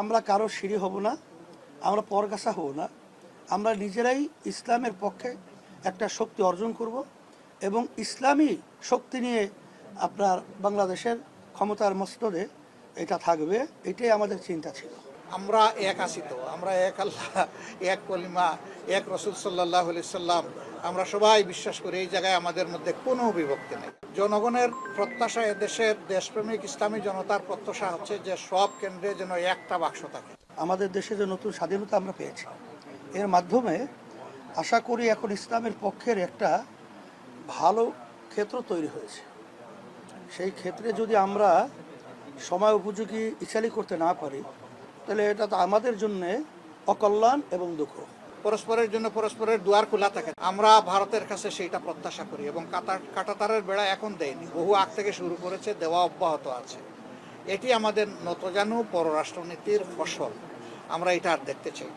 আমরা কারও সিঁড়ি হব না, আমরা পরগাছা হব না। আমরা নিজেরাই ইসলামের পক্ষে একটা শক্তি অর্জন করব এবং ইসলামী শক্তি নিয়ে আপনার বাংলাদেশের ক্ষমতার মস্তদে এটা থাকবে, এটাই আমাদের চিন্তা ছিল। আমরা এক আছি তো, আমরা এক আল্লাহ, এক কলিমা, এক রসুল সাল্লাহ সাল্লাম। আমরা সবাই বিশ্বাস করি এই জায়গায় আমাদের মধ্যে কোনো বিভক্তি নেই। জনগণের প্রত্যাশা এদেশের দেশপ্রেমিক ইসলামী জনতার প্রত্যাশা হচ্ছে যে সব কেন্দ্রে যেন একটা বাক্স থাকে। আমাদের দেশে যে নতুন স্বাধীনতা আমরা পেয়েছি, এর মাধ্যমে আশা করি এখন ইসলামের পক্ষের একটা ভালো ক্ষেত্র তৈরি হয়েছে। সেই ক্ষেত্রে যদি আমরা সময় উপযোগী ইচ্ছালি করতে না পারি তাহলে এটা তো আমাদের জন্যে অকল্যাণ এবং দুঃখ। পরস্পরের জন্য পরস্পরের দুয়ার খোলা থাকে। আমরা ভারতের কাছে সেইটা প্রত্যাশা করি এবং কাটাতারের বেড়া এখন দেয়নি। বহু আগ থেকে শুরু করেছে, দেওয়া অব্যাহত আছে। এটি আমাদের নতজানু পররাষ্ট্রনীতির ফসল। আমরা এটা আর দেখতে চাই।